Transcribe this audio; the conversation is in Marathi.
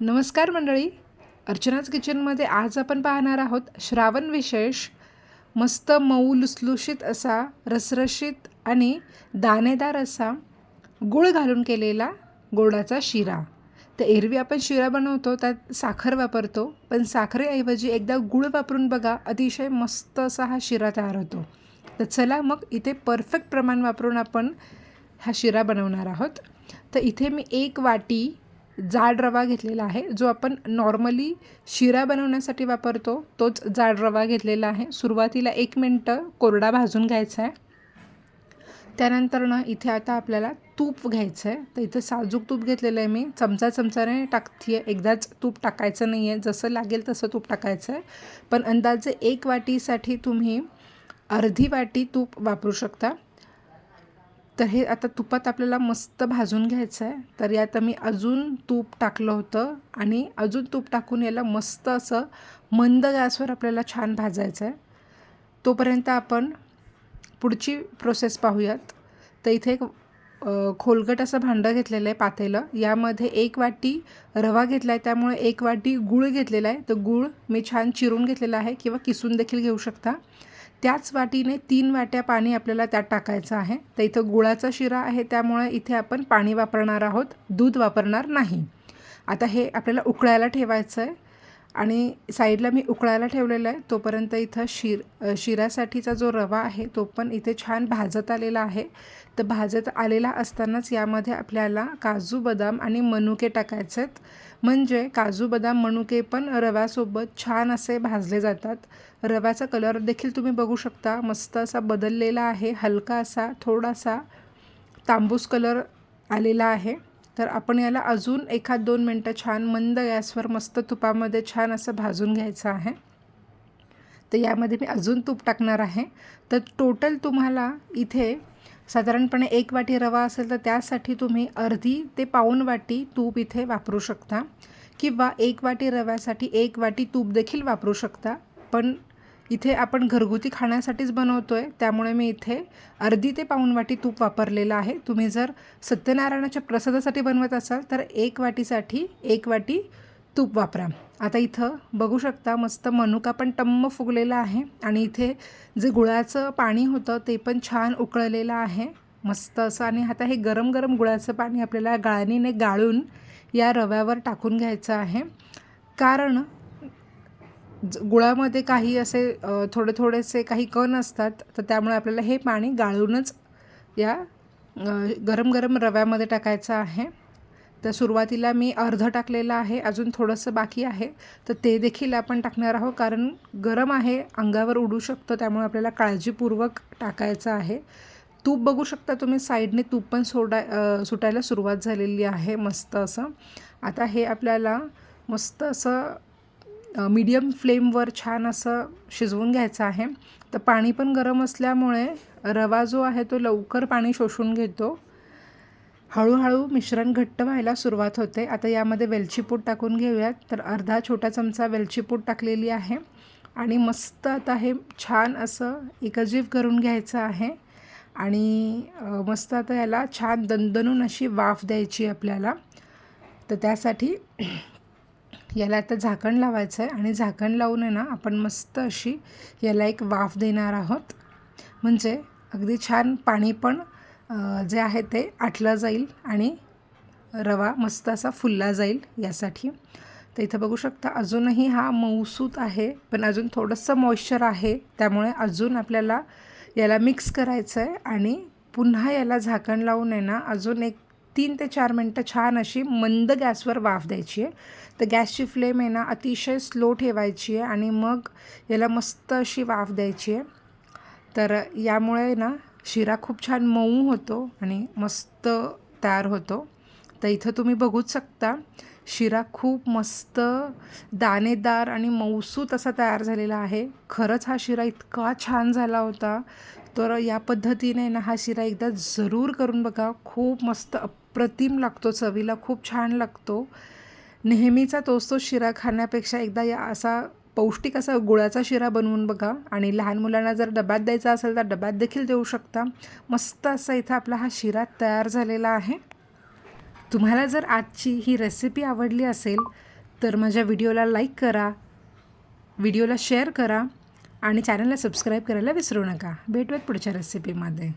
नमस्कार मंडळी. अर्चनाच किचनमध्ये आज आपण पाहणार आहोत श्रावण विशेष मस्त मऊ लुसलुशीत असा रसरशीत आणि दाणेदार असा गुळ घालून केलेला गोडाचा शिरा. तर एरवी आपण शिरा बनवतो त्यात साखर वापरतो पण साखरेऐवजी एकदा गुळ वापरून बघा अतिशय मस्त असा हा शिरा तयार होतो. तर चला मग इथे परफेक्ट प्रमाण वापरून आपण हा शिरा बनवणार आहोत. तर इथे मी एक वाटी जाड रवा घेतलेला आहे. जो आपण नॉर्मली शिरा बनवण्यासाठी वापरतो तोच जाड रवा घेतलेला आहे. सुरुवातीला एक मिनटं कोरडा भाजून घ्यायचा आहे. त्यानंतर ना इथे आता आपल्याला तूप घ्यायचं आहे. तर इथं साजूक तूप घेतलेलं आहे मी. चमचा चमचाने टाकते आहे एकदाच तूप टाकायचं नाही आहे जसं लागेल तसं तूप टाकायचं आहे. पण अंदाजे एक वाटीसाठी तुम्ही अर्धी वाटी तूप वापरू शकता. तर हे आता तुपात आपल्याला मस्त भाजून घ्यायचं आहे तर यात मी अजून तूप टाकलं होतं आणि अजून तूप टाकून याला मस्त असं मंद गॅसवर आपल्याला छान भाजायचं आहे तोपर्यंत आपण पुढची प्रोसेस पाहूयात. तर इथे एक खोलगट असं भांडं घेतलेलं आहे पातेलं. यामध्ये एक वाटी रवा घेतला आहे त्यामुळे एक वाटी गूळ घेतलेला आहे. तर गूळ मी छान चिरून घेतलेला आहे किंवा किसून देखील घेऊ शकता. त्याच वाटीने तीन वाट्या पाणी आपल्याला त्यात टाकायचं आहे. तर इथं गुळाचा शिरा आहे त्यामुळे इथे आपण पाणी वापरणार आहोत. दूध वापरणार नाही. आता हे आपल्याला उकळायला ठेवायचं आहे आणि साईडला मी उकळायला ठेवलेला आहे. तोपर्यंत इथं शिर शिऱ्यासाठीचा जो रवा आहे तो पण इथे छान भाजत आलेला आहे. तर भाजत आलेला असतानाच यामध्ये आपल्याला काजू बदाम आणि मनुके टाकायचे आहेत. म्हणजे काजू बदाम मनुके पण रव्यासोबत छान असे भाजले जातात. रव्याचा कलर देखील तुम्ही बघू शकता. मस्त असा बदललेला आहे. हलका असा थोडासा तांबूस कलर आलेला आहे. तर आपण याला अजून एखाद दोन मिनटं छान मंद गॅसवर मस्त तुपामध्ये छान असं भाजून घ्यायचं आहे. तर यामध्ये मी अजून तूप टाकणार आहे. तर टोटल तुम्हाला इथे साधारणपणे एक वाटी रवा असेल तर त्यासाठी तुम्ही अर्धी ते पाऊण वाटी तूप इथे वापरू शकता. किंवा एक वाटी रव्यासाठी एक वाटी तूप देखील वापरू शकता. पण इथे आपण घरगुती खाण्यासाठीच बनवतो आहे त्यामुळे मी इथे अर्धी ते पाऊण वाटी तूप वापरलेलं आहे. तुम्ही जर सत्यनारायणाच्या प्रसादासाठी बनवत असाल तर एक वाटीसाठी एक वाटी तूप वापरा. आता इथं बघू शकता मस्त मनुका पण टम्म फुगलेला आहे. आणि इथे जे गुळाचं पाणी होतं ते पण छान उकळलेलं आहे. मस्त असं. आणि आता हे गरम गरम गुळाचं पाणी आपल्याला गाळणीने गाळून या रव्यावर टाकून घ्यायचं आहे. कारण गुळामध्ये काही असे थोडे थोडेसे काही कण असतात तर त्यामुळे आपल्याला हे पाणी गाळूनच या गरम गरम रव्यामध्ये टाकायचं आहे. तर सुरुवातीला मी अर्धं टाकलेलं आहे अजून थोडंसं बाकी आहे. तर ते देखील आपण टाकणार आहोत कारण गरम आहे अंगावर उडू शकतं त्यामुळे आपल्याला काळजीपूर्वक टाकायचं आहे. तूप बघू शकता तुम्ही साईडने तूप पण सोडा सुटायला सुरुवात झालेली आहे मस्त असं. आता हे आपल्याला मस्त असं मीडियम फ्लेमवर छान असं शिजवून घ्यायचं आहे. तर पाणी पण गरम असल्यामुळे रवा जो आहे तो लवकर पाणी शोषून घेतो. हळूहळू मिश्रण घट्ट व्हायला सुरुवात होते. आता यामध्ये वेलचीपूट टाकून घेऊयात. तर अर्धा छोटा चमचा वेलचीपूट टाकलेली आहे. आणि मस्त आता हे छान असं एकजीव करून घ्यायचं आहे. आणि मस्त आता याला छान दणदणून अशी वाफ द्यायची आपल्याला. तर त्यासाठी याला आता झाकण लावायचं आहे आणि झाकण लावून आहे ना आपण मस्त अशी याला एक वाफ देणार आहोत. म्हणजे अगदी छान पाणी पण जे आहे ते आटलं जाईल आणि रवा मस्त असा फुलला जाईल यासाठी. तर इथं बघू शकता अजूनही हा मऊसूत आहे पण अजून थोडंसं मॉइश्चर आहे त्यामुळे अजून आपल्याला याला मिक्स करायचं आहे आणि पुन्हा याला झाकण लावून आहे ना अजून एक तीन ते चार मिनटं छान अशी मंद गॅसवर वाफ द्यायची आहे. तर गॅसची फ्लेम आहे ना अतिशय स्लो ठेवायची आहे आणि मग याला मस्त अशी वाफ द्यायची आहे. तर यामुळे ना शिरा खूप छान मऊ होतो आणि मस्त तयार होतो. तर इथं तुम्ही बघूच शकता शिरा खूप मस्त दाणेदार आणि मऊसूत असा तयार झालेला आहे. खरंच हा शिरा इतका छान झाला होता. तर या पद्धतीने ना हा शिरा एकदा जरूर करून बघा. खूप मस्त अप्रतिम लागतो चवीला खूप छान लागतो. नेहमीचा तोच तो शिरा खाण्यापेक्षा एकदा या असा पौष्टिक असा गुळाचा शिरा बनवून बघा. आणि लहान मुलांना जर डब्यात द्यायचा असेल तर डब्यात देखील देऊ शकता. मस्त असा इथं आपला हा शिरा तयार झालेला आहे. तुम्हाला जर आजची ही रेसिपी आवडली असेल तर माझ्या व्हिडिओला लाईक करा. व्हिडिओला शेअर करा. आणि चॅनलला सबस्क्राईब करायला विसरू नका. भेटूयात पुढच्या रेसिपीमध्ये